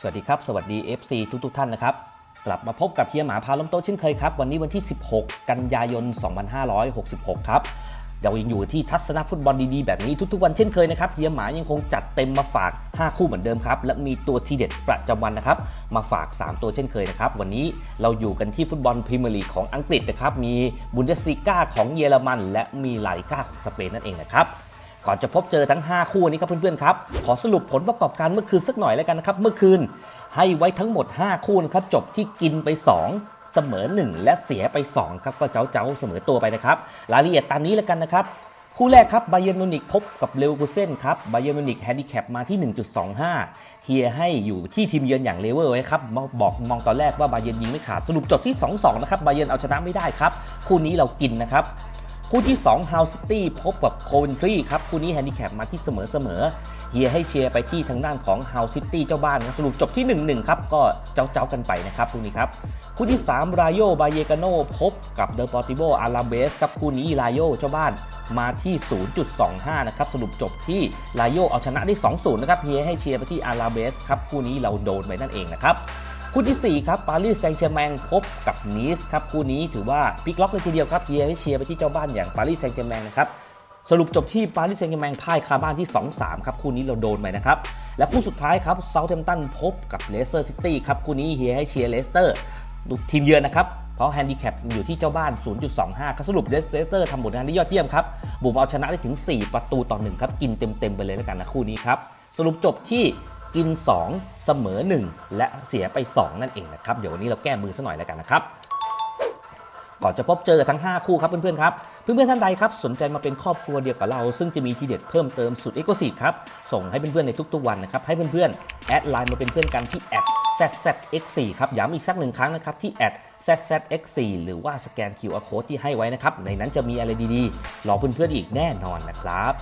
สวัสดีครับ สวัสดี FC ทุกทท่านนะครับ กลับมาพบกับเฮียหมาพาล้มโต๊ะเช่นเคยครับ วันนี้วันที่ 16 กันยายน 2566 ครับเรายังอยู่ที่ทัศนฟุตบอลดีๆ แบบนี้ทุกๆวันเช่นเคยนะครับเฮียหมายังคงจัดเต็มมาฝาก 5 คู่เหมือนเดิมครับ และมีตัวทีเด็ดประจำวันนะครับ มาฝาก 3 ตัวเช่นเคยนะครับ วันนี้เราอยู่กันที่ฟุตบอลพรีเมียร์ลีกของอังกฤษนะครับ มีบุนเดสลีกาของเยอรมัน และมีลาลิก้าของสเปนนั่นเองนะครับ ก่อนจะพบเจอทั้ง 5 คู่นี้ครับเพื่อนๆครับ ขอสรุปผลประกอบการเมื่อคืนสักหน่อยแล้วกันนะครับเมื่อคืนให้ไว้ทั้งหมด 5 คู่นะครับจบที่กินไป 2เสมอ 1 และเสียไป 2 ครับ ก็เจ้าเจ้าๆเสมอตัวไปนะครับ รายละเอียดตามนี้แล้วกันนะครับ คู่แรกครับบาเย r n นมิวนิกพบกับเลวกูเซนครับบาเย r n นมิวนิกแฮนดิแคปมาที่ 1.25 เฮียให้อยู่ที่ทีมเยือนอย่างเลเวอร์ไว้ครับบอกมองตอนแรกว่าบาเย r n ยิงไม่ขาด สรุปจบที่ 2-2 นะครับบาเย r n เอาชนะไม่ได้ครับ คู่นี้เรากินนะครับ คู่ที่2 House City พบกับ Coventry ครับ คู่นี้แฮนดิแคปมาที่เสมอเสมอเฮียให้เชียร์ไปที่ทางด้านของ House City เจ้าบ้านนะสรุปจบที่ 1-1 ครับ ก็เจ้าๆกันไปนะครับคู่นี้ครับ คู่ที่3 Rayo b a y e c a n o พบกับ The Portivo Alaves ครับ คู่นี้ Rayo เจ้าบ้านมาที่ 0.25 นะครับ สรุปจบที่ Rayo เอาชนะได้ 2-0 นะครับเฮียให้เชียร์ไปที่ Alaves ครับคู่นี้เราโดนไปนั่นเองนะครับ คู่ที่ 4 ครับปารีสแซงต์แชร์แมงพบกับนีสครับคู่นี้ถือว่าพลิกล็อกเลยทีเดียวครับเฮียให้เชียร์ไปที่เจ้าบ้านอย่างปารีสแซงต์แชร์แมงนะครับสรุปจบที่ปารีสแซงต์แชร์แมงพ่ายคาบ้านที่ 2-3 ครับคู่นี้เราโดนไปนะครับและคู่สุดท้ายครับเซาท์แฮมป์ตันพบกับเลสเตอร์ซิตี้ครับคู่นี้เฮียให้เชียร์เลสเตอร์ทีมเยือนนะครับเพราะแฮนดิแคปอยู่ที่เจ้าบ้าน 0.25 ครับสรุปเลสเตอร์ทำผลงานได้ยอดเยี่ยมครับบุกเอาชนะได้ถึง 4 ประตูต่อ1ครับกินเต็มๆไปเลยแล้วกันนะคู่นี้ครับสรุปจบที่ กิน 2 เสมอ 1 และเสียไป 2 นั่นเองนะครับ เดี๋ยววันนี้เราแก้มือซะหน่อยแล้วกันนะครับก่อนจะพบเจอทั้ง 5 คู่ครับเพื่อนๆครับ เพื่อนๆท่านใดครับสนใจมาเป็นครอบครัวเดียวกับเรา ซึ่งจะมีทีเด็ดเพิ่มเติมสุดเอกสิทธิ์ครับ ส่งให้เพื่อนๆในทุกๆวันนะครับ ให้เพื่อนๆแอดไลน์มาเป็นเพื่อนกันที่แอด zzx4 ครับ ย้ำอีกสักหนึ่งครั้งนะครับที่แอด zzx4 หรือว่าสแกน QR code ที่ให้ไว้นะครับ ในนั้นจะมีอะไรดีๆรอเพื่อนๆอีกแน่นอนนะครับ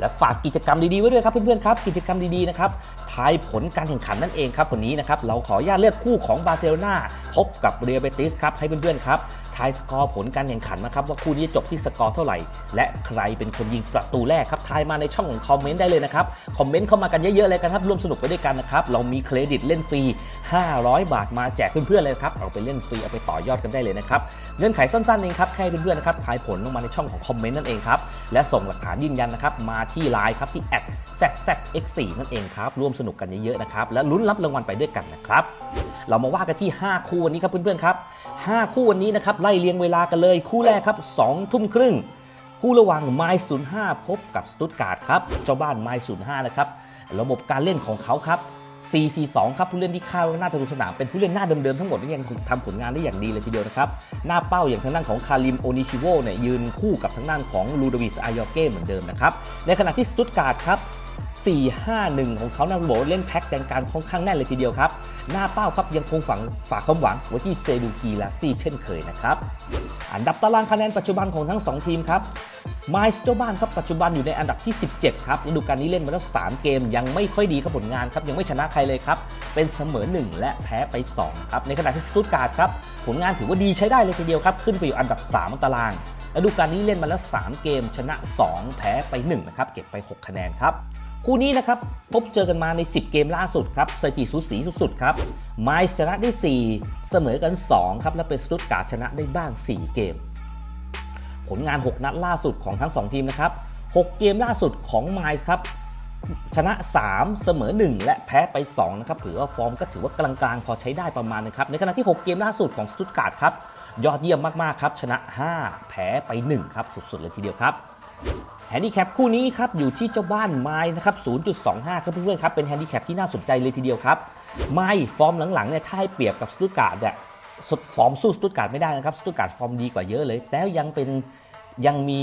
และฝากกิจกรรมดีๆไว้ด้วยครับเพื่อนๆครับกิจกรรมดีๆนะครับทายผลการแข่งขันนั่นเองครับวันนี้นะครับเราขออนุญาตเลือกคู่ของบาร์เซโลนาพบกับเรียเบติสครับให้เพื่อนๆครับ ทายสกอร์ผลการแข่งขันนะครับว่าคู่นี้จะจบที่สกอร์เท่าไหร่ และใครเป็นคนยิงประตูแรกครับทายมาในช่องของคอมเมนต์ได้เลยนะครับคอมเมนต์เข้ามากันเยอะๆเลยกันครับร่วมสนุกไปด้วยกันนะครับเรามีเครดิตเล่นฟรี 500 บาทมาแจกเพื่อนๆเลยครับเอาไปเล่นฟรีเอาไปต่อยอดกันได้เลยนะครับเงื่อนไขสั้นๆเองครับแค่ให้เพื่อนๆนะครับทายผลลงมาในช่องของคอมเมนต์นั่นเองครับและส่งหลักฐานยืนยันนะครับมาที่ไลน์ครับที่ zzx4 นั่นเองครับร่วมสนุกกันเยอะๆนะครับและลุ้นรับรางวัลไปด้วยกันนะครับ เรามาว่ากันที่ 5 คู่วันนี้ครับเพื่อนๆครับ 5 คู่วันนี้นะครับไล่เรียงเวลากันเลย คู่แรกครับ2ทุ่มครึ่งคู่ระหว่างไมล์05 พบกับสตุตการ์ดครับเจ้าบ้านไมล์05นะครับระบบการเล่นของเขาครับ 4-4-2 ครับผู้เล่นที่คาดว่าน่าจะลงสนามเป็นผู้เล่นหน้าเดิมๆทั้งหมดที่ยังทำผลงานได้อย่างดีเลยทีเดียวนะครับ หน้าเป้าอย่างทางด้านของคาริมโอนิชิโวเนี่ยยืนคู่กับทางด้านของลูดวิสอายอเก้เหมือนเดิมนะครับ ในขณะที่สตุตการ์ดครับ 4-5-1 ของเขานะโบเล่นแพ็คแดงการค่อนข้างแน่นเลยทีเดียวครับ หน้าเป้าครับยังคงฝังฝากความหวังไว้ที่เซดูกีลาซี่เช่นเคยนะครับ อันดับตารางคะแนนปัจจุบันของทั้ง 2 ทีมครับไมส์เจ้าบ้านครับปัจจุบันอยู่ในอันดับที่ 17 ครับฤดูกาลนี้เล่นมาแล้ว 3 เกมยังไม่ค่อยดีครับผลงานครับ ยังไม่ชนะใครเลยครับ เป็นเสมอ 1 และแพ้ไป 2 ครับ ในขณะที่สตุตการ์ดครับ ผลงานถือว่าดีใช้ได้เลยทีเดียวครับ ขึ้นไปอยู่อันดับ 3 ตารางฤดูกาลนี้เล่นมาแล้ว 3 เกมชนะ 2 แพ้ไป1นะครับเก็บไป 6 คะแนนครับ คู่นี้นะครับพบเจอกันมาใน 10 เกมล่าสุดครับสถิติสูสีสุดๆครับไมส์ชนะได้ 4 เสมอกัน 2 ครับ และเป็นสตุตการ์ดชนะได้บ้าง 4 เกม ผลงาน 6 นัดล่าสุดของทั้ง 2 ทีมนะครับ 6 เกมล่าสุดของไมส์ครับ ชนะ 3 เสมอ 1 และแพ้ไป 2 นะครับถือว่าฟอร์มก็ถือว่ากลางๆ พอใช้ได้ประมาณนะครับ ในขณะที่ 6 เกมล่าสุดของสตุตการ์ดครับ ยอดเยี่ยมมากๆครับ ชนะ 5 แพ้ไป 1 ครับ สุดๆเลยทีเดียวครับ แฮนดิแคปคู่นี้ครับอยู่ที่เจ้าบ้านไม้นะครับ 0.25 ครับเพื่อนๆครับเป็นแฮนดิแคปที่น่าสนใจเลยทีเดียวครับ ไม้ฟอร์มหลังๆเนี่ยถ้าให้เปรียบกับสตุตการ์ดเนี่ยฟอร์มสู้สตุตการ์ดไม่ได้นะครับสตุตการ์ดฟอร์มดีกว่าเยอะเลยแต่ยังเป็นยังมี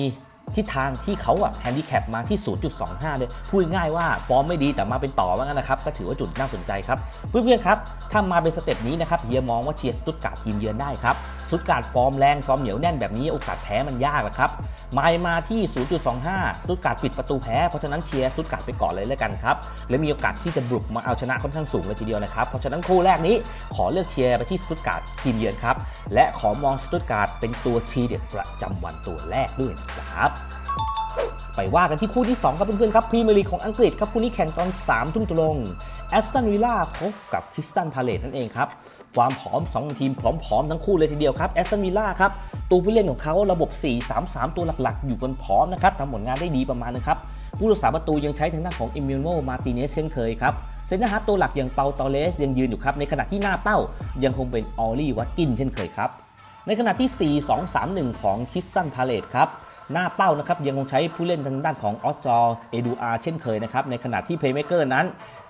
ทิศทางที่เขาอะแฮนดิแคปมาที่ 0.25 เลยพูดง่ายว่าฟอร์มไม่ดีแต่มาเป็นต่อว่างั้นนะครับ ก็ถือว่าจุดน่าสนใจครับ เพื่อนๆครับ ถ้ามาเป็นสเต็ปนี้นะครับเฮียมองว่าเชียร์สตุตการ์ดทีมเยือนได้ครับสตุตการ์ดฟอร์มแรงฟอร์มเหนียวแน่นแบบนี้โอกาสแพ้มันยากนะครับมล์มาที่ 0.25 สตุตการ์ดปิดประตูแพ้เพราะฉะนั้นเชียร์สตุตการ์ดไปก่อนเลยแล้วกันครับและมีโอกาสที่จะบุกมาเอาชนะค่อนข้างสูงเลยทีเดียวนะครับเพราะฉะนั้นคู่แรกนี้ขอเลือกเชียร์ไปที่สตุตการ์ดทีมเยือนครับและขอมองสตุตการ์ดเป็นตัวทีเด็ดประจำวันตัวแรกด้วยนะครับ ไปว่ากันที่คู่ที่ 2 ครับเพื่อนๆครับพรีเมียร์ลีกของอังกฤษครับคู่นี้แข่งตอน3ทุ่มตรงแอสตันวิลล่าพบกับคริสตันพาเลตนั่นเองครับความผอม 2 ทีมพร้อมๆทั้งคู่เลยทีเดียวครับแอสตันวิลล่าครับตัวผู้เล่นของเขาระบบ 4-3-3 ตัวหลักๆ อยู่กันพร้อมนะครับทำผลงานได้ดีประมาณนึงครับผู้รักษาประตูยังใช้ทางด้านของเอมิโนมาติเนสเช่นเคยครับเซนเตอร์ฮาร์ฟตัวหลักอย่างเปาตอเลสยังยืนอยู่ครับในขณะที่หน้าเป้ายังคงเป็นออลลี่วัตกินเช่นเคยครับในขณะที่ 4-2-3-1 ของคิสตันพาเลตครับ หน้าเป้านะครับยังคงใช้ผู้เล่นทางด้านของออสซอเอดูอาเช่นเคยนะครับในขณะที่เพย์เมเกอร์นั้น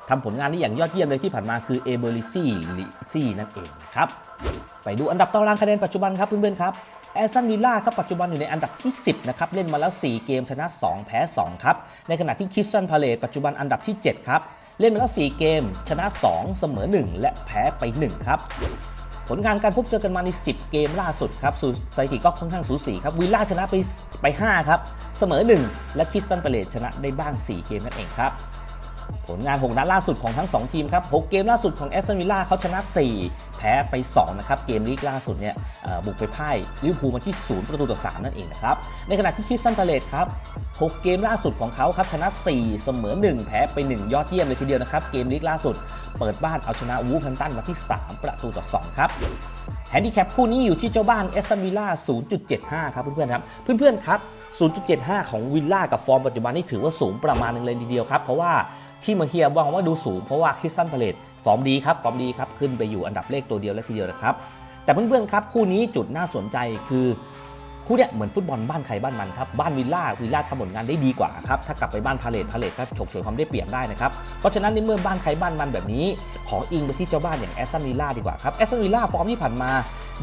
ทำผลงานได้อย่างยอดเยี่ยมเลยที่ผ่านมาคือเอเบอริซี่ลิซี่นั่นเองครับไปดูอันดับตารางคะแนนปัจจุบันครับเพื่อนๆครับแอสตันวิลล่าครับปัจจุบันอยู่ในอันดับที่ 10 นะครับ เล่นมาแล้ว 4 เกมชนะ 2 แพ้ 2 ครับ ในขณะที่คิสตันพาเลตปัจจุบันอันดับที่ 7 ครับ เล่นมาแล้ว 4 เกม ชนะ 2 เสมอ 1 และแพ้ไป 1 ครับ ผลงานการพบเจอกันมาใน 10 เกมล่าสุดครับสูสถิติก็ค่อนข้างสูสีครับวิลล่าชนะไปไป 5 ครับ เสมอ 1 และคิสซันเปเลตชนะได้บ้าง 4 เกมนั่นเองครับ ผลงาน 6 นัดล่าสุดของทั้ง 2 ทีมครับ 6 เกมล่าสุดของแอสตันวิลล่าเขาชนะ 4 แพ้ไป 2 นะครับ เกมลีกล่าสุดเนี่ยบุกไปพ่ายลิเวอร์พูลมาที่ 0 ประตูต่อ 3 นั่นเองนะครับ ในขณะที่คริสตันพาเลตครับ 6 เกมล่าสุดของเขาครับชนะ 4 เสมอ 1 แพ้ไป 1 ยอดเยี่ยมเลยทีเดียวนะครับ เกมลีกล่าสุด เปิดบ้านเอาชนะวูฟแฮมตันมาที่ 3 ประตูต่อ 2 ครับแฮนดิแคปคู่นี้อยู่ที่เจ้าบ้านเอสตันวิลล่า 0.75 ครับเพื่อนๆครับเพื่อนๆครับ0.75 ของวิลล่ากับฟอร์มปัจจุบันนี่ถือว่าสูงประมาณนึงเลยทีเดียวครับเพราะว่า ที่มาเฮียบอกว่าดูสูงเพราะว่าคริสตันพาเลตฟอร์มดีครับฟอร์มดีครับขึ้นไปอยู่อันดับเลขตัวเดียวแล้วทีเดียวนะครับ แต่เพื่อนๆครับคู่นี้จุดน่าสนใจคือคู่เนี้ยเหมือนฟุตบอลบ้านใครบ้านมันครับบ้านวิลล่าวิลล่าทำผลงานได้ดีกว่าครับถ้ากลับไปบ้านพาเลตพาเลตก็ฉกฉวยความได้เปรียบได้นะครับเพราะฉะนั้นในเมื่อบ้านใครบ้านมันแบบนี้ ขออิงไปที่เจ้าบ้านอย่างแอสตันวิลล่าดีกว่าครับแอสตันวิลล่าฟอร์มที่ผ่านมา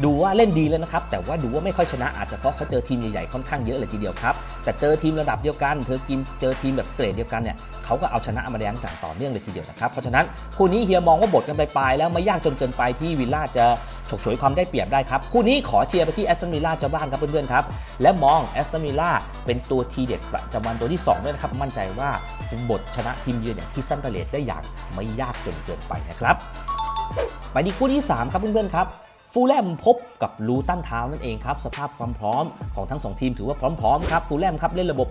ดูว่าเล่นดีแล้วนะครับ แต่ว่าดูว่าไม่ค่อยชนะอาจจะเพราะเขาเจอทีมใหญ่ๆค่อนข้างเยอะเลยทีเดียวครับแต่เจอทีมระดับเดียวกันเธอกินเจอทีมแบบเกรดเดียวกันเนี่ยเขาก็เอาชนะมาได้อย่างต่อเนื่องเลยทีเดียวนะครับเพราะฉะนั้นคู่นี้เฮียมองว่าบทกันไปปลายแล้วไม่ยากจนเกินไปที่วิลล่าจะฉกฉวยความได้เปรียบได้ครับ คู่นี้ขอเชียร์ไปที่แอสตันวิลล่าเจ้าบ้านครับเพื่อนๆครับ และมองแอสตันวิลล่าเป็นตัวทีเด็ดประจำวันตัวที่สองด้วยนะครับ มั่นใจว่าจะบทชนะทีมเยือนอย่างคิสซันพาเลตได้อย่างไม่ยากจนเกินไปนะครับ ไปที่คู่ที่ 3 ครับเพื่อนๆครับ ฟูลแลมพบกับลูตันทาวน์นั่นเองครับ สภาพความพร้อมของทั้ง 2 ทีมถือว่าพร้อม ๆ ครับ ฟูลแลมครับเล่นระบบ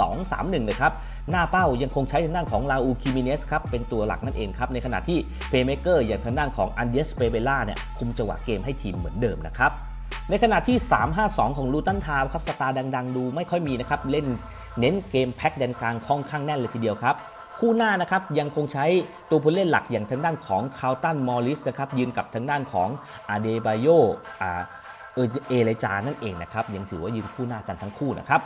4-2-3-1 เลยครับ หน้าเป้ายังคงใช้ทางด้านของลาอูคิมิเนสครับ เป็นตัวหลักนั่นเองครับ ในขณะที่เพย์เมเกอร์อย่างทางด้านของอันเดสเปเบล่าเนี่ยคุมจังหวะเกมให้ทีมเหมือนเดิมนะครับในขณะที่ 3-5-2 ของลูตันทาวนครับสตาร์ดัง ๆ ดูไม่ค่อยมีนะครับเล่นเน้นเกมแพ็คแดนกลางค่อนข้างแน่นเลยทีเดียวครับ คู่หน้านะครับยังคงใช้ตัวผู้เล่นหลักอย่างทางด้านของคาลตันมอริสนะครับยืนกับทางด้านของอาเดบาโยอาเออเอเลจานั่นเองนะครับยังถือว่ายืนคู่หน้ากันทั้งคู่นะครับ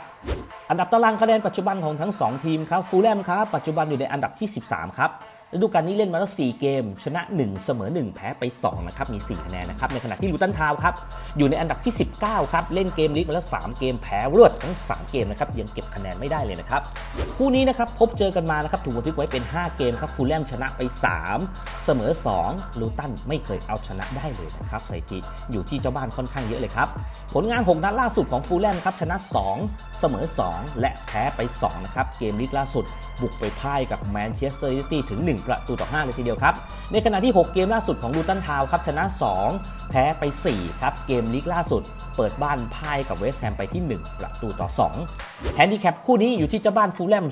อันดับตารางคะแนนปัจจุบันของทั้ง 2 ทีมครับฟูลแลมครับปัจจุบันอยู่ในอันดับที่ 13 ครับ ฤดูกาลนี้เล่นมาแล้ว 4 เกม ชนะ 1 เสมอ 1 แพ้ไป 2 นะครับ มี 4 คะแนนนะครับ ในขณะที่ลูตันทาวครับ อยู่ในอันดับที่ 19 ครับ เล่นเกมลีกมาแล้ว 3 เกมแพ้รวดทั้ง 3 เกมนะครับ ยังเก็บคะแนนไม่ได้เลยนะครับ คู่นี้นะครับ พบเจอกันมานะครับ ถูกบันทึกไว้เป็น 5 เกมครับ ฟูลแลมชนะไป 3 เสมอ 2 ลูตันไม่เคยเอาชนะได้เลยนะครับสถิติอยู่ที่เจ้าบ้านค่อนข้างเยอะเลยครับ ผลงาน 6 นัดล่าสุดของฟูลแลมครับ ชนะ 2 เสมอ 2 และแพ้ไป 2 นะครับ เกมลีกล่าสุด บุกไปพ่ายกับแมนเชสเตอร์ยูไนเต็ดถึง 1ประตูต่อ 5 เลยทีเดียวครับ ในขณะที่ 6 เกมล่าสุดของลูตันทาวครับชนะ 2 แพ้ไป 4 ครับ เกมลีกล่าสุด เปิดบ้านพ่ายกับเวสต์แฮมไปที่ 1 ประตูต่อ 2 แฮนดิแคปคู่นี้อยู่ที่เจ้าบ้านฟูลแลม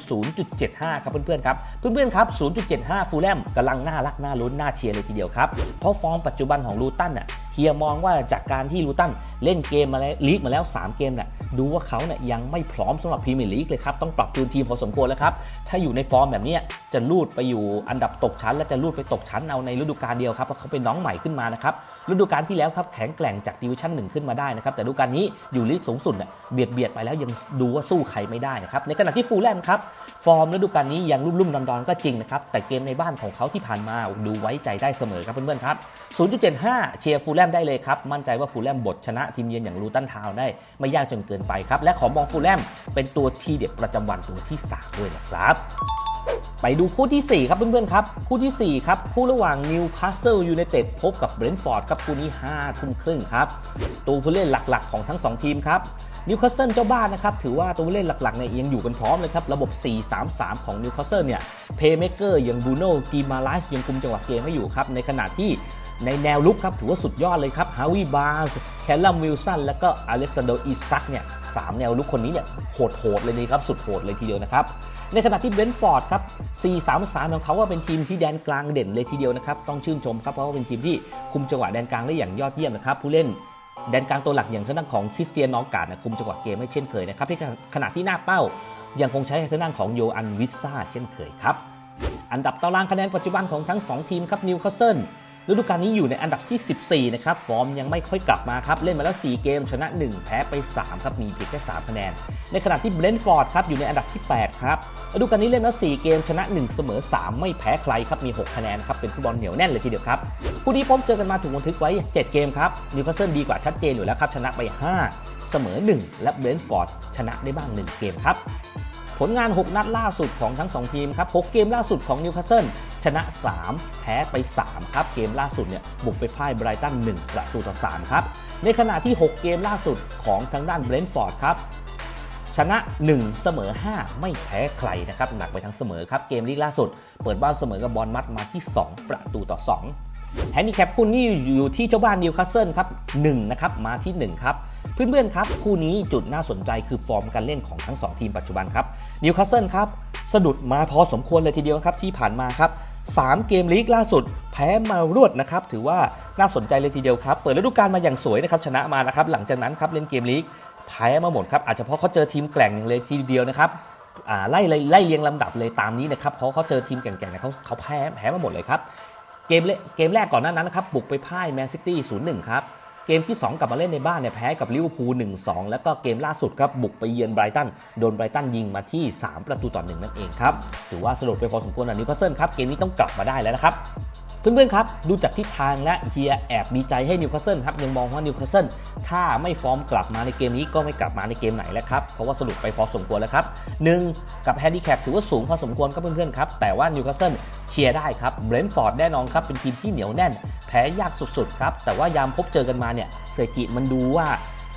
0.75 ครับเพื่อนๆครับ เพื่อนๆครับ 0.75 ฟูลแลมกำลังน่ารักน่าลุ้นน่าเชียร์เลยทีเดียวครับ เพราะฟอร์มปัจจุบันของลูตันน่ะเฮียมองว่าจากการที่ลูตันเล่นเกมมาแล้วลีกมาแล้ว 3 เกมเนี่ย ดูว่าเขาเนี่ยยังไม่พร้อมสำหรับพรีเมียร์ลีกเลยครับต้องปรับจูนทีมพอสมควรแล้วครับถ้าอยู่ในฟอร์มแบบนี้จะลูดไปอยู่อันดับตกชั้น และจะลูดไปตกชั้นเอาในฤดูกาลเดียวครับเพราะเขาเป็นน้องใหม่ขึ้นมานะครับ ฤดูกาลที่แล้วครับแข็งแกร่งจากดิวิชั่นหนึ่งขึ้นมาได้นะครับ แต่ฤดูกาลนี้อยู่ลีกสูงสุดเนี่ยเบียดเบียดไปแล้วยังดูว่าสู้ใครไม่ได้นะครับในขณะที่ฟูลแลมครับฟอร์มฤดูกาลนี้ยังรุ่มๆดอนๆก็จริงนะครับแต่เกมในบ้านของเขาที่ผ่านมาดูไว้ใจได้เสมอครับเพื่อนๆครับ 0.75 เชียร์ฟูลแลมได้เลยครับมั่นใจว่าฟูลแลมบทชนะทีมเยือนอย่างลูตันทาวน์ได้ไม่ยากจนเกินไปครับและขอมองฟูลแลมเป็นตัวทีเด็ดประจำวันตัวที่ 3 ด้วยนะครับ ไปดูคู่ที่ 4 ครับเพื่อนๆครับ คู่ที่ 4 ครับ คู่ระหว่างนิวคาสเซิลยูไนเต็ดพบกับเบรนท์ฟอร์ดครับคู่นี้5ทุ่มครึ่งครับ ตัวผู้เล่นหลักๆ ของทั้ง 2 ทีมครับนิวคาสเซิลเจ้าบ้านนะครับ ถือว่าตัวผู้เล่นหลักๆเนี่ยยังอยู่กันพร้อมเลยครับ ระบบ 4-3-3 ของนิวคาสเซิลเนี่ยเพย์เมเกอร์อย่างบูโน่กีมาไลส์ยังคุมจังหวะเกมให้อยู่ครับในขณะที่ในแนวลุกครับถือว่าสุดยอดเลยครับฮาวิบาร์สแคลลัมวิลสันแล้วก็อเล็กซานโดอิซักเนี่ย 3 แนวลุกคนนี้เนี่ยโหดๆเลยนะครับสุดโหดเลยทีเดียวนะครับในขณะที่เบรนท์ฟอร์ดครับ 4-3-3 ของเขาว่าเป็นทีมที่แดนกลางเด่นเลยทีเดียวนะครับ ต้องชื่นชมครับเพราะว่าเป็นทีมที่คุมจังหวะแดนกลางได้อย่างยอดเยี่ยมนะครับ ผู้เล่นแดนกลางตัวหลักอย่างทางด้านของคริสเตียนนองกาดนะคุมจังหวะเกมให้เช่นเคยนะครับที่ขณะที่หน้าเป้ายังคงใช้ทางด้านของโยอันวิสซาเช่นเคยครับ อันดับตารางคะแนนปัจจุบันของทั้ง 2 ทีมครับนิวคาสเซิล ฤดูกาลนี้อยู่ในอันดับที่ 14 นะครับ ฟอร์มยังไม่ค่อยกลับมาครับ เล่นมาแล้ว 4 เกม ชนะ 1 แพ้ไป 3 ครับ มีเพียงแค่ 3 คะแนน ในขณะที่เบรนท์ฟอร์ดครับ อยู่ในอันดับที่ 8 ครับฤดูกาลนี้เล่นมาแล้ว4เกม ชนะ 1 เสมอ 3 ไม่แพ้ใครครับ มี 6 คะแนนครับ เป็นฟุตบอลเหนียวแน่นเลยทีเดียวครับ คู่นี้พบเจอกันมาถูกบันทึกไว้ 7 เกมครับ นิวคาสเซิลดีกว่าชัดเจนอยู่แล้วครับ ชนะไป 5 เสมอ 1 และเบรนท์ฟอร์ดชนะได้บ้าง 1 เกมครับ ผลงาน 6 นัดล่าสุดของทั้ง 2 ทีมครับ 6 เกมล่าสุดของนิวคาสเซิลชนะ 3 แพ้ไป 3 ครับ เกมล่าสุดเนี่ยบุกไปพ่ายไบรตัน1ประตูต่อ 3 ครับ ในขณะที่ 6 เกมล่าสุดของทางด้านเบรนท์ฟอร์ดครับชนะ 1 เสมอ 5 ไม่แพ้ใครนะครับ หนักไปทั้งเสมอครับ เกมลีกล่าสุด เปิดบ้านเสมอกับบอลมัดมาที่ 2 ประตูต่อ 2แฮนดิแคปคู่นี้อยู่ที่เจ้าบ้านนิวคาสเซิลครับ1นะครับมาที่ 1 ครับ เพื่อนๆครับ คู่นี้จุดน่าสนใจคือฟอร์มการเล่นของทั้ง 2 ทีมปัจจุบันครับนิวคาสเซิลครับสะดุดมาพอสมควรเลยทีเดียวครับที่ผ่านมาครับ3เกมลีกล่าสุด แพ้มารวดนะครับ ถือว่าน่าสนใจเลยทีเดียวครับ เปิดฤดูกาลมาอย่างสวยนะครับชนะมานะครับ หลังจากนั้นครับเล่นเกมลีกแพ้มาหมดครับอาจจะเพราะเขาเจอทีมแกร่งอย่างเลยทีเดียวนะครับไล่ไล่เรียงลำดับเลยตามนี้นะครับเพราะเขาเจอทีมแกร่งๆเขาเขาแพ้แพ้มาหมดเลยครับเกมเลเกมแรกก่อนหน้านั้นนะครับบุกไปพ่ายแมนซิตี้0-1ครับ เกมที่ 2 กลับมาเล่นในบ้านเนี่ยแพ้กับลิเวอร์พูล1-2 แล้วก็เกมล่าสุดครับบุกไปเยือนไบรตันโดนไบรตันยิงมาที่ 3 ประตูต่อ1นั่นเองครับถือว่าสรุปไปพอสมควรนะนิวคาสเซิลครับเกมนี้ต้องกลับมาได้แล้วนะครับ เพื่อนๆครับ ดูจากทิศทางและเฮียแอบดีใจให้นิวคาสเซิลครับยังมองว่านิวคาสเซิลถ้าไม่ฟอร์มกลับมาในเกมนี้ก็ไม่กลับมาในเกมไหนแล้วครับ เพราะว่าสรุปไปพอสมควรแล้วครับหนึ่งกับแฮนดิแคปถือว่าสูงพอสมควรครับเพื่อนๆครับ แต่ว่านิวคาสเซิลเชียร์ได้ครับเบรนท์ฟอร์ดแน่นอนครับเป็นทีมที่เหนียวแน่น แพ้ยากสุดๆครับแต่ว่ายามพบเจอกันมาเนี่ยเศรษฐกิจมันดูว่า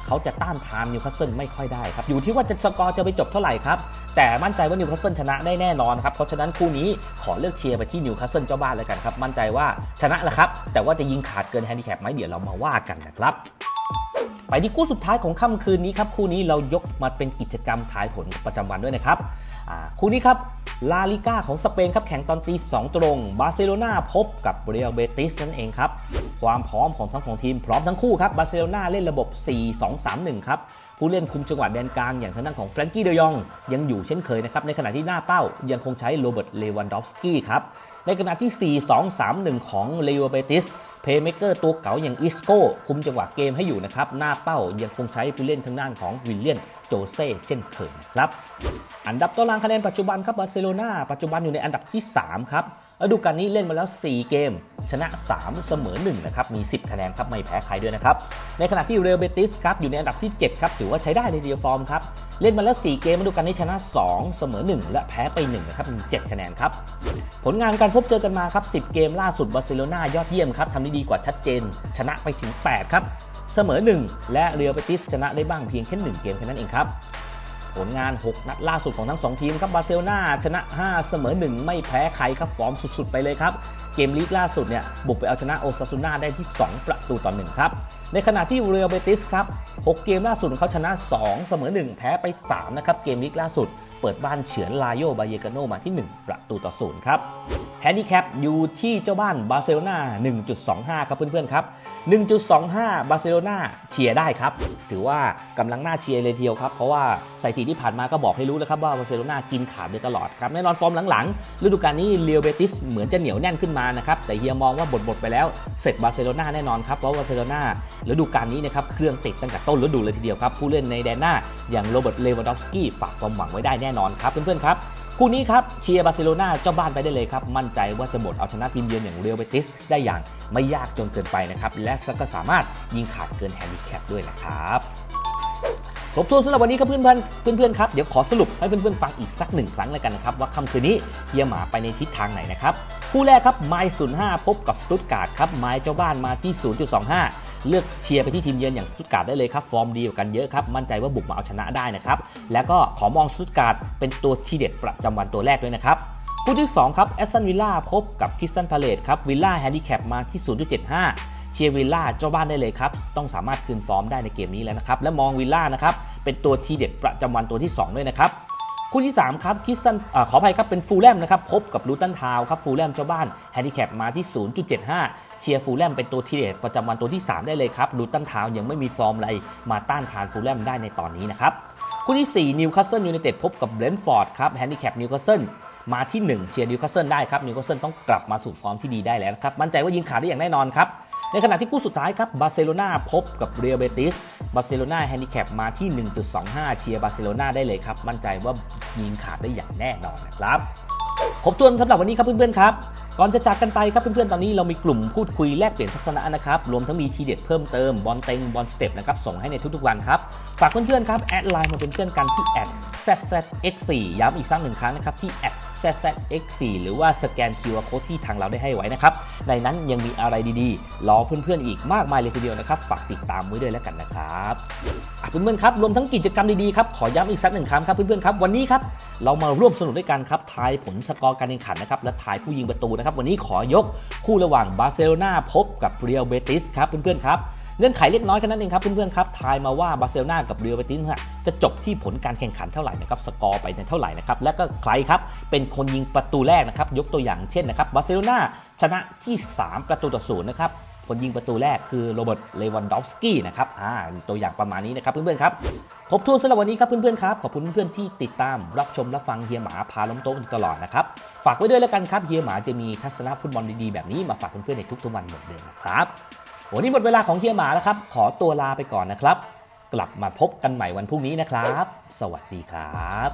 เขาจะต้านทานนิวคาสเซิลไม่ค่อยได้ครับ อยู่ที่ว่าจะสกอร์จะไปจบเท่าไหร่ครับ แต่มั่นใจว่านิวคาสเซิลชนะได้แน่นอนครับ เพราะฉะนั้นคู่นี้ขอเลือกเชียร์ไปที่นิวคาสเซิลเจ้าบ้านเลยกันครับ มั่นใจว่าชนะแหละครับ แต่ว่าจะยิงขาดเกินแฮนดิแคปไหมเดี๋ยวเรามาว่ากันนะครับไปที่คู่สุดท้ายของค่ำคืนนี้ครับคู่นี้เรายกมาเป็นกิจกรรมทายผลประจำวันด้วยนะครับ คู่นี้ครับลาลิก้าของสเปนครับแข่งตอนตี2ตรงบาร์เซโลนาพบกับเรอัลเบติสนั่นเองครับ ความพร้อมของทั้งสองทีมพร้อมทั้งคู่ครับบาร์เซโลนาเล่นระบบ 4-2-3-1 ครับ ผู้เล่นคุมจังหวะแดนกลางอย่างทางด้านของแฟรงกี้เดยอง ยังอยู่เช่นเคยนะครับ ในขณะที่หน้าเป้ายังคงใช้โรเบิร์ตเลวันดอฟสกี้ครับ ในขณะที่ 4-2-3-1 ของเลโอเบติสเพย์เมเกอร์ตัวเก๋าอย่างอิสโก้คุมจังหวะเกมให้อยู่นะครับหน้าเป้ายังคงใช้ผู้เล่นทางด้านของวิลเลียน โจเซ่เช่นเคยครับ อันดับตารางคะแนนปัจจุบันครับบาร์เซโลนาปัจจุบันอยู่ในอันดับที่ 3 ครับฤดูกาลนี้เล่นมาแล้ว 4 เกม ชนะ 3 เสมอ 1 นะครับ มี 10 คะแนนครับ ไม่แพ้ใครด้วยนะครับ ในขณะที่เรอัลเบติสครับ อยู่ในอันดับที่ 7 ครับ ถือว่าใช้ได้ในเดียฟอร์มครับ เล่นมาแล้ว 4 เกมฤดูกาลนี้ชนะ 2 เสมอ 1 และแพ้ไป 1 นะครับ มี 7 คะแนนครับ ผลงานการพบเจอกันมาครับ 10 เกมล่าสุดบาร์เซโลนายอดเยี่ยมครับทำได้ดีกว่าชัดเจน ชนะไปถึง 8 ครับ เสมอ 1 และเรอัลเบติสชนะได้บ้างเพียงแค่1เกมแค่นั้นเองครับ ผลงาน 6 นัดล่าสุดของทั้ง 2 ทีมครับบาร์เซโลนาชนะ 5 เสมอ 1 ไม่แพ้ใครครับฟอร์มสุดๆ ไปเลยครับเกมลีกล่าสุดเนี่ยบุกไปเอาชนะโอซาซูน่าได้ที่ 2 ประตูต่อ1ครับ ในขณะที่เรอัลเบติสครับ 6 เกมล่าสุดของเขาชนะ 2 เสมอ 1 แพ้ไป 3 นะครับ เกมลีกล่าสุด เปิดบ้านเฉือนลาโยบาเยกาโนมาที่ 1 ประตูต่อ0ครับ แฮนดิแคปอยู่ที่เจ้าบ้านบาร์เซโลนา1.25 ครับเพื่อนๆครับ 1.25 บาร์เซโลนาเชียร์ได้ครับ ถือว่ากำลังน่าเชียร์เลยทีเดียวครับ เพราะว่าสถิติที่ผ่านมาก็บอกให้รู้แล้วครับว่าบาร์เซโลนากินขาดโดยตลอดครับแน่นอนฟอร์มหลังๆ ฤดูกาลนี้เรียวเบติสเหมือนจะเหนียวแน่นขึ้นมานะครับแต่เฮียมองว่าบทๆไปแล้วเสร็จบาร์เซโลนาแน่นอนครับเพราะบาร์เซโลนาฤดูกาลนี้นะครับเครื่องติดตั้งแต่ต้นฤดูเลยทีเดียวครับผู้เล่นในแดนหน้าอย่างโรเบิร์ตเลวานดอฟสกี้ฝากความหวังไว้ได้แน่นอนครับเพื่อนๆครับ คู่นี้ครับเชียร์บาร์เซโลนาเจ้าบ้านไปได้เลยครับ มั่นใจว่าจะหมดเอาชนะทีมเยือนอย่างเรียวเบติสได้อย่างไม่ยากจนเกินไปนะครับ และก็สามารถยิงขาดเกินแฮนดิแคปด้วยนะครับ ครบถ้วนสำหรับวันนี้ครับเพื่อนๆเพื่อนๆครับ เดี๋ยวขอสรุปให้เพื่อนๆฟังอีกสักหนึ่งครั้งแล้วกันนะครับ ว่าค่ำคืนนี้เฮียหมาไปในทิศทางไหนนะครับคู่แรกครับไมล์05 พบกับสตุตการ์ดครับไมล์เจ้าบ้านมาที่ 0.25 เลือกเชียร์ไปที่ทีมเยือนอย่างสตุตการ์ดได้เลยครับ ฟอร์มดีกว่ากันเยอะครับ มั่นใจว่าบุกมาเอาชนะได้นะครับ แล้วก็ขอมองสตุตการ์ดเป็นตัวทีเด็ดประจำวันตัวแรกด้วยนะครับคู่ที่2ครับแอสตันวิลล่าพบกับคิสตันพาเลตครับวิลล่าแฮนดิแคปมาที่ 0.75 เชียร์วิลล่าเจ้าบ้านได้เลยครับ ต้องสามารถคืนฟอร์มได้ในเกมนี้แล้วนะครับและมองวิลล่านะครับเป็นตัวทีเด็ดประจำวันตัวที่ 2 ด้วยนะครับคู่ที่ 3 ครับคิสซันอขออภัยครับเป็นฟูลแลมนะครับพบกับลูตันทาวครับฟูลแลมเจ้าบ้านแฮนดิแคปมาที่ 0.75 เชียร์ฟูลแลมเป็นตัวทีเด็ดประจำวันตัวที่ 3 ได้เลยครับลูตันทาวยังไม่มีฟอร์มอะไรมาต้านทานฟูลแลมได้ในตอนนี้นะครับคู่ที่4นิวคาสเซิลยูไนเต็ดพบกับเบรนท์ฟอร์ดครับแฮนดิแคปนิวคาสเซิลมาที่ 1 เชียร์นิวคาสเซิลได้ครับนิวคาสเซิลต้องกลับมาสู่ฟอร์มที่ดีได้แล้วครับมั่นใจว่ายิงขาดได้อย่างแน่นอนครับ ในขณะที่คู่สุดท้ายครับบาร์เซโลนาพบกับเรอัลเบติสบาร์เซโลนาแฮนดิแคปมาที่ 1.25 เชียร์บาร์เซโลนาได้เลยครับ มั่นใจว่ายิงขาดได้อย่างแน่นอนนะครับครบถ้วนสำหรับวันนี้ครับเพื่อนๆครับก่อนจะจากกันไปครับเพื่อนๆ ตอนนี้เรามีกลุ่มพูดคุยแลกเปลี่ยนทัศนะนะครับ รวมทั้งมีทีเด็ดเพิ่มเติม บอลเต็ง บอลสเต็ปนะครับ ส่งให้ในทุกๆวันครับ ฝากเพื่อนๆ ครับ แอดไลน์มาเป็นเพื่อนกันที่แอด zzx4 ย้ำอีกสักหนึ่งครั้งนะครับที่แอด zzx4 หรือว่าสแกน QR Code ที่ทางเราได้ให้ไว้นะครับ ในนั้นยังมีอะไรดีๆ รอเพื่อนๆอีกมากมายเลยทีเดียวนะครับ ฝากติดตามไว้ด้วยแล้วกันนะครับเพื่อนๆครับ รวมทั้งกิจกรรมดีๆครับ ขอย้ำอีกสักหนึ่งครั้งครับเพื่อนๆครับ วันนี้ครับ เรามาร่วมสนุกด้วยกันครับ ทายผลสกอร์การแข่งขันนะครับ และทายผู้ยิงประตูนะครับ วันนี้ขอยกคู่ระหว่างบาร์เซโลนาพบกับเรียลเบติสครับเพื่อนๆครับ เงื่อนไขเล็กน้อยแค่นั้นเองครับเพื่อนๆครับทายมาว่าบาร์เซโลนากับเรียลเบติสจะจบที่ผลการแข่งขันเท่าไหร่นะครับสกอร์ไปในเท่าไหร่นะครับและก็ใครครับเป็นคนยิงประตูแรกนะครับยกตัวอย่างเช่นนะครับบาร์เซโลนาชนะที่ 3 ประตูต่อศูนย์นะครับคนยิงประตูแรกคือโรเบิร์ต เลวันดอฟสกี้นะครับ อ่า ตัวอย่างประมาณนี้นะครับเพื่อนๆครับ ครบถ้วนสำหรับวันนี้ครับเพื่อนๆครับ ขอบคุณเพื่อนๆที่ติดตามรับชมรับฟังเฮียหมาพาล้มโต๊ะอยู่ตลอดนะครับ ฝากไว้ด้วยแล้วกันครับ เฮียหมาจะมีทัศนะฟุตบอลดีๆแบบนี้มาฝากเพื่อนๆในทุกๆวันเหมือนเดิมนะครับ วันนี้หมดเวลาของเฮียหมาแล้วครับ ขอตัวลาไปก่อนนะครับ กลับมาพบกันใหม่วันพรุ่งนี้นะครับ สวัสดีครับ